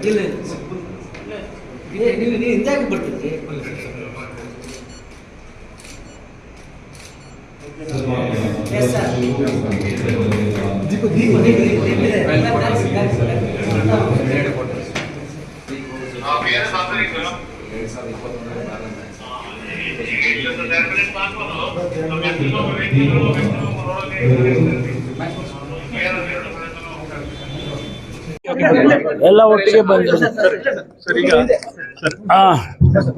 ಇಲ್ಲ ನೀವು ನೀವು ಹಿಂದಾಗಿ ಬರ್ತೀರಿ? ಎಸ್ ಸರ್ ದೀಪ ದೀಪ ದೀಪ ದೀಪ ಇದೆ ಎಲ್ಲ ಒಟ್ಟಿಗೆ ಬಂದ್ರು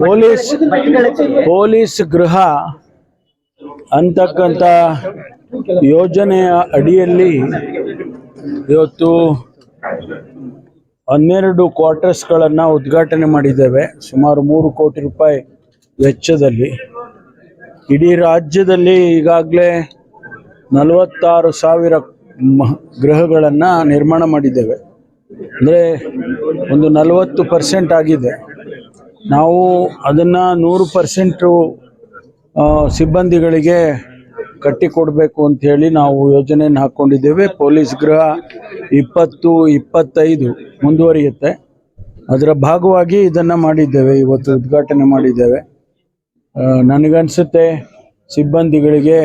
ಪೊಲೀಸ್ ಪೊಲೀಸ್ ಗೃಹ ಅಂತಕ್ಕಂಥ ಯೋಜನೆಯ ಅಡಿಯಲ್ಲಿ ಇವತ್ತು ಹನ್ನೆರಡು ಕ್ವಾರ್ಟರ್ಸ್ಗಳನ್ನು ಉದ್ಘಾಟನೆ ಮಾಡಿದ್ದೇವೆ. ಸುಮಾರು ಮೂರು ಕೋಟಿ ರೂಪಾಯಿ ವೆಚ್ಚದಲ್ಲಿ. ಇಡೀ ರಾಜ್ಯದಲ್ಲಿ ಈಗಾಗಲೇ ನಲವತ್ತಾರು ಸಾವಿರ ಗೃಹಗಳನ್ನು ನಿರ್ಮಾಣ ಮಾಡಿದ್ದೇವೆ. ಅಂದರೆ ಒಂದು ನಲವತ್ತು ಪರ್ಸೆಂಟ್ ಆಗಿದೆ. ನಾವು ಅದನ್ನು ನೂರು ಪರ್ಸೆಂಟು ಸಿಬ್ಬಂದಿಗಳಿಗೆ ಕಟ್ಟಿಕೊಡಬೇಕು ಅಂತ ಹೇಳಿ ನಾವು ಯೋಜನೆಯನ್ನು ಹಾಕ್ಕೊಂಡಿದ್ದೇವೆ ಪೊಲೀಸ್ ಗೃಹ ಇಪ್ಪತ್ತು, ಇಪ್ಪತ್ತೈದು ಮುಂದುವರಿಯುತ್ತೆ. ಅದರ ಭಾಗವಾಗಿ ಇದನ್ನು ಮಾಡಿದ್ದೇವೆ, ಇವತ್ತು ಉದ್ಘಾಟನೆ ಮಾಡಿದ್ದೇವೆ. ನನಗನ್ಸುತ್ತೆ ಸಿಬ್ಬಂದಿಗಳಿಗೆ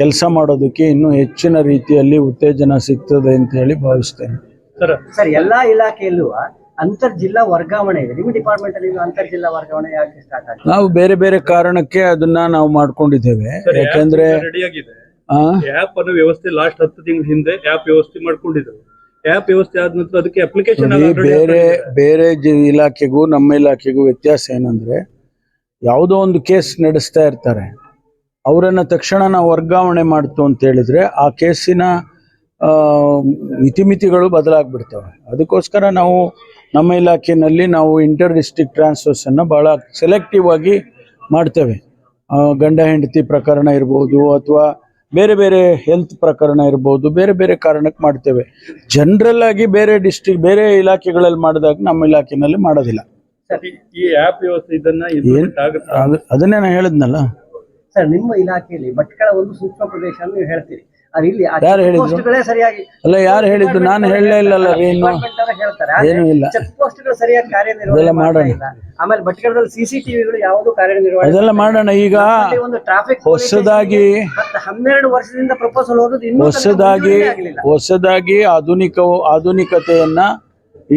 ಕೆಲಸ ಮಾಡೋದಕ್ಕೆ ಇನ್ನೂ ಹೆಚ್ಚಿನ ರೀತಿಯಲ್ಲಿ ಉತ್ತೇಜನ ಸಿಗ್ತದೆ ಅಂತ ಹೇಳಿ ಭಾವಿಸ್ತೇನೆ. ಸರ್. ಎಲ್ಲಾ ಇಲಾಖೆಯಲ್ಲೂ ಅಂತರ್ ಜಿಲ್ಲಾ ವರ್ಗಾವಣೆ ಇದೆ. ನಿಮ್ಮ ಡಿಪಾರ್ಟ್ಮೆಂಟ್ ಅಲ್ಲಿ ಅಂತರ್ ಜಿಲ್ಲಾ ವರ್ಗಾವಣೆ ಯಾಕೆ ಸ್ಟಾರ್ಟ್ ಆಗಿದೆ? ನಾವು ಬೇರೆ ಬೇರೆ ಕಾರಣಕ್ಕೆ ಅದನ್ನ ನಾವು ಮಾಡ್ಕೊಂಡಿದ್ದೇವೆ. ಯಾಕಂದ್ರೆ ರೆಡಿ ಆಗಿದೆ ಆ, ಆಪ್ ಅನ್ನೋ ವ್ಯವಸ್ಥೆ ಲಾಸ್ಟ್ ಹತ್ತು ತಿಂಗಳ ಹಿಂದೆ ಆಪ್ ವ್ಯವಸ್ಥೆ ಮಾಡ್ಕೊಂಡಿದ್ರು ಆಪ್ ವ್ಯವಸ್ಥೆ ಆದ ನಂತರ ಅದಕ್ಕೆ ಅಪ್ಲಿಕೇಶನ್ ಬೇರೆ ಬೇರೆ ಇಲಾಖೆಗೂ ನಮ್ಮ ಇಲಾಖೆಗೂ ವ್ಯತ್ಯಾಸ ಏನಂದ್ರೆ ಯಾವುದೋ ಒಂದು ಕೇಸ್ ನಡೆಸ್ತಾ ಇರ್ತಾರೆ. ಅವರನ್ನ ತಕ್ಷಣ ನಾವು ವರ್ಗಾವಣೆ ಮಾಡ್ತು ಅಂತ ಹೇಳಿದ್ರೆ ಆ ಕೇಸಿನ ಇತಿಮಿತಿಗಳು ಬದಲಾಗ್ಬಿಡ್ತವೆ. ಅದಕ್ಕೋಸ್ಕರ ನಾವು ನಮ್ಮ ಇಲಾಖೆಯಲ್ಲಿ ನಾವು ಇಂಟರ್ ಡಿಸ್ಟಿಕ್ ಟ್ರಾನ್ಸ್ಫರ್ಸ್ ಅನ್ನ ಬಹಳ ಸೆಲೆಕ್ಟಿವ್ ಆಗಿ ಮಾಡ್ತೇವೆ. ಗಂಡ ಹೆಂಡತಿ ಪ್ರಕರಣ ಇರ್ಬೋದು ಅಥವಾ ಬೇರೆ ಬೇರೆ ಹೆಲ್ತ್ ಪ್ರಕರಣ ಇರ್ಬೋದು ಬೇರೆ ಬೇರೆ ಕಾರಣಕ್ಕೆ ಮಾಡ್ತೇವೆ. ಜನರಲ್ ಆಗಿ ಬೇರೆ ಡಿಸ್ಟಿಕ್ ಬೇರೆ ಇಲಾಖೆಗಳಲ್ಲಿ ಮಾಡಿದಾಗ ನಮ್ಮ ಇಲಾಖೆನಲ್ಲಿ ಮಾಡೋದಿಲ್ಲ. ಈ ವ್ಯವಸ್ಥೆ ಅದನ್ನೇ ನಾನು ಹೇಳಿದ್ನಲ್ಲ. ಸರ್ ನಿಮ್ಮ ಇಲಾಖೆಯಲ್ಲಿ ಭಟ್ಕಳ ಒಂದು ಸೂಕ್ಷ್ಮ ಪ್ರದೇಶ ನೀವು ಹೇಳ್ತೀರಿ. ಇಲ್ಲಿ ಆ ಯಾರು ಹೇಳಿದ್ರು? ಪೋಸ್ಟ್ಗಳೇ ಸರಿಯಾಗಿ ಅಲ್ಲ ಯಾರು ಹೇಳಿದ್ದು? ನಾನು ಹೇಳಲೇ ಇಲ್ಲಲ್ಲ ರೀ ಇನ್ನು ಡಿಪಾರ್ಟ್ಮೆಂಟ್ ಅವ್ರು ಹೇಳ್ತಾರೆ. ಆದ್ರೆ ಏನೂ ಇಲ್ಲ. ಚೆಕ್ ಪೋಸ್ಟ್ಗಳು ಸರಿಯಾಗಿ ಕಾರ್ಯನಿರ್ವಹಣೆ ಅದೆಲ್ಲ ಮಾಡ್ತಾ ಮಾಡೋಣ. ಇಲ್ಲ. ಆಮೇಲೆ ಭಟ್ಕಳದಲ್ಲಿ ಸಿಸಿಟಿವಿಗಳು ಯಾವುದು ಕಾರ್ಯನಿರ್ವಹಣೆ ಅದೆಲ್ಲ ಮಾಡೋಣ. ಈಗ ಮತ್ತೆ ಒಂದು ಟ್ರಾಫಿಕ್ ಹೊಸದಾಗಿ ಹನ್ನೆರಡು ವರ್ಷದಿಂದ ಪ್ರಪೋಸಲ್ ಓದೋದು ಇನ್ನೂ ತನಕ ಹೊಸದಾಗಿ ಆಗ್ಲಿಲ್ಲ. ಹೊಸದಾಗಿ ಆಧುನಿಕ ಆಧುನಿಕತೆಯನ್ನ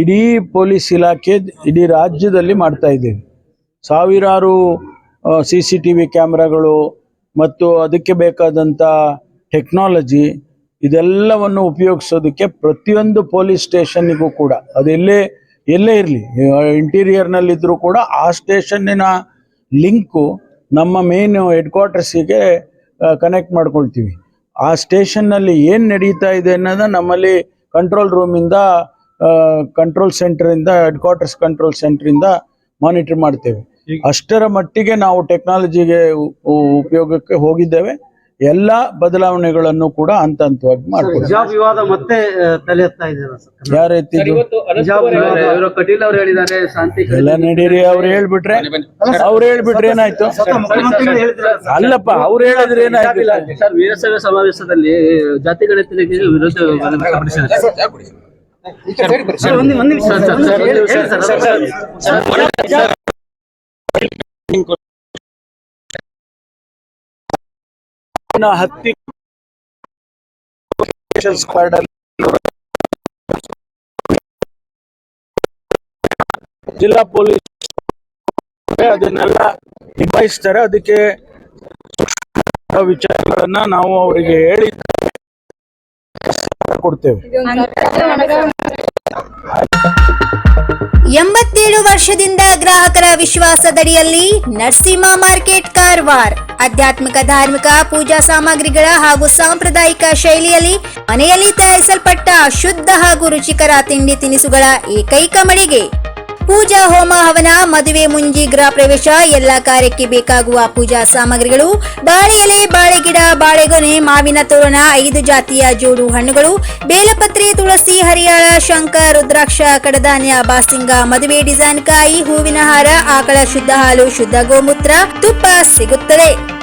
ಇಡೀ ಪೊಲೀಸ್ ಇಲಾಖೆ ಇಡೀ ರಾಜ್ಯದಲ್ಲಿ ಮಾಡ್ತಾ ಇದ್ದೇವೆ. ಸಾವಿರಾರು ಸಿ ಸಿ ಟಿ ವಿ ಕ್ಯಾಮ್ರಾಗಳು ಮತ್ತು ಅದಕ್ಕೆ ಬೇಕಾದಂಥ ಟೆಕ್ನಾಲಜಿ ಇದೆಲ್ಲವನ್ನು ಉಪಯೋಗಿಸೋದಕ್ಕೆ ಪ್ರತಿಯೊಂದು ಪೊಲೀಸ್ ಸ್ಟೇಷನ್ಗೂ ಕೂಡ. ಅದೆಲ್ಲೇ ಎಲ್ಲೇ ಇರಲಿ ಇಂಟೀರಿಯರ್ನಲ್ಲಿದ್ದರೂ ಕೂಡ ಆ ಸ್ಟೇಷನ್ನಿನ ಲಿಂಕು ನಮ್ಮ ಮೇನ್ ಹೆಡ್ ಕ್ವಾರ್ಟರ್ಸಿಗೆ ಕನೆಕ್ಟ್ ಮಾಡ್ಕೊಳ್ತೀವಿ. ಆ ಸ್ಟೇಷನ್ನಲ್ಲಿ ಏನು ನಡೀತಾ ಇದೆ ಅನ್ನೋದ ನಮ್ಮಲ್ಲಿ ಕಂಟ್ರೋಲ್ ರೂಮಿಂದ ಕಂಟ್ರೋಲ್ ಸೆಂಟರಿಂದ ಹೆಡ್ ಕ್ವಾರ್ಟರ್ಸ್ ಕಂಟ್ರೋಲ್ ಸೆಂಟ್ರಿಂದ ಮಾನಿಟರ್ ಮಾಡ್ತೇವೆ. ಅಷ್ಟರ ಮಟ್ಟಿಗೆ ನಾವು ಟೆಕ್ನಾಲಜಿಗೆ ಉಪಯೋಗಕ್ಕೆ ಹೋಗಿದ್ದೇವೆ. ಎಲ್ಲ ಬದಲಾವಣೆಗಳನ್ನು ಕೂಡ ಹಂತ ಹಂತವಾಗಿ ಮಾಡ್ತಾರೆ ಹಿಜಾಬ್ ವಿವಾದ ಮತ್ತೆ ತಲೆ ಎತ್ತಾ ಸರ್ ಕಟೀಲ್ ಅವರು ಹೇಳಿದ್ದಾರೆ ಶಾಂತಿ ಎಲ್ಲ ನಡೀರಿ ಅವ್ರು ಹೇಳ್ಬಿಟ್ರೆ ಅವ್ರು ಹೇಳ್ಬಿಟ್ರೆ ಏನಾಯ್ತು. ಅಲ್ಲಪ್ಪ ಅವ್ರು ಹೇಳಿದ್ರೆ ಏನಾಯ್ತು ಸರ್ ವೀರಶೈವ ಸಮಾವೇಶದಲ್ಲಿ ಜಾತಿ ಗಣತಿಗೆ ಒಂದು ನಿಮಿಷ ಹತ್ತಿ ಸ್ಕ್ವಾಡ್ ಜಿಲ್ಲಾ ಪೊಲೀಸ್ ಅದನ್ನೆಲ್ಲ ನಿಭಾಯಿಸ್ತಾರೆ. ಅದಕ್ಕೆ ವಿಚಾರಗಳನ್ನ ನಾವು ಅವರಿಗೆ ಹೇಳಿ ಕೊಡ್ತೇವೆ. ವರ್ಷದಿಂದ ಗ್ರಾಹಕರ ವಿಶ್ವಾಸದಡಿಯಲ್ಲಿ ನರಸಿಂಹ ಮಾರ್ಕೆಟ್ ಕಾರವಾರ್. ಆಧ್ಯಾತ್ಮಿಕ, ಧಾರ್ಮಿಕ, ಪೂಜಾ ಸಾಮಗ್ರಿಗಳ ಹಾಗೂ ಸಾಂಪ್ರದಾಯಿಕ ಶೈಲಿಯಲ್ಲಿ ಮನೆಯಲ್ಲಿ ತಯಾರಿಸಲ್ಪಟ್ಟ ಶುದ್ಧ ಹಾಗೂ ರುಚಿಕರ ತಿಂಡಿ ತಿನಿಸುಗಳ ಏಕೈಕ ಮಳಿಗೆ. ಪೂಜಾ ಹೋಮ ಹವನ, ಮದುವೆ ಮುಂಜಿ ಗೃಹ ಪ್ರವೇಶ, ಎಲ್ಲ ಕಾರ್ಯಕ್ಕೆ ಬೇಕಾಗುವ ಪೂಜಾ ಸಾಮಗ್ರಿಗಳು, ಬಾಳೆ ಎಲೆ ಬಾಳೆಗಿಡ ಬಾಳೆಗೊನೆ ಮಾವಿನ ತೋರಣ, ಐದು ಜಾತಿಯ ಜೋಡು ಹಣ್ಣುಗಳು, ಬೇಲಪತ್ರೆ, ತುಳಸಿ, ಹರಿಯಾಳ ಶಂಕ ರುದ್ರಾಕ್ಷ, ಕಡಧಾನ್ಯ, ಬಾಸಿಂಗ, ಮದುವೆ ಡಿಸೈನ್ ಕಾಯಿ, ಹೂವಿನ ಹಾರ, ಆಕಳ ಶುದ್ಧ ಹಾಲು, ಶುದ್ಧ ಗೋಮೂತ್ರ, ತುಪ್ಪ ಸಿಗುತ್ತದೆ.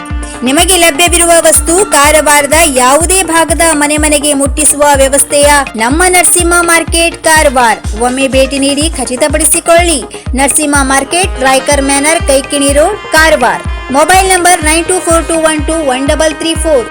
ನಿಮಗೆ ಲಭ್ಯವಿರುವ ವಸ್ತು, ಕಾರವಾರದ ಯಾವುದೇ ಭಾಗದ ಮನೆ ಮನೆಗೆ ಮುಟ್ಟಿಸುವ ವ್ಯವಸ್ಥೆಯ ನಮ್ಮ ನರಸಿಂಹ ಮಾರ್ಕೆಟ್ ಕಾರವಾರ. ಒಮ್ಮೆ ಭೇಟಿ ನೀಡಿ ಖಚಿತಪಡಿಸಿಕೊಳ್ಳಿ. Narasimha market, Raikar manor, Kaikini road, Karwar. Mobile number nine two four two one two one double three four.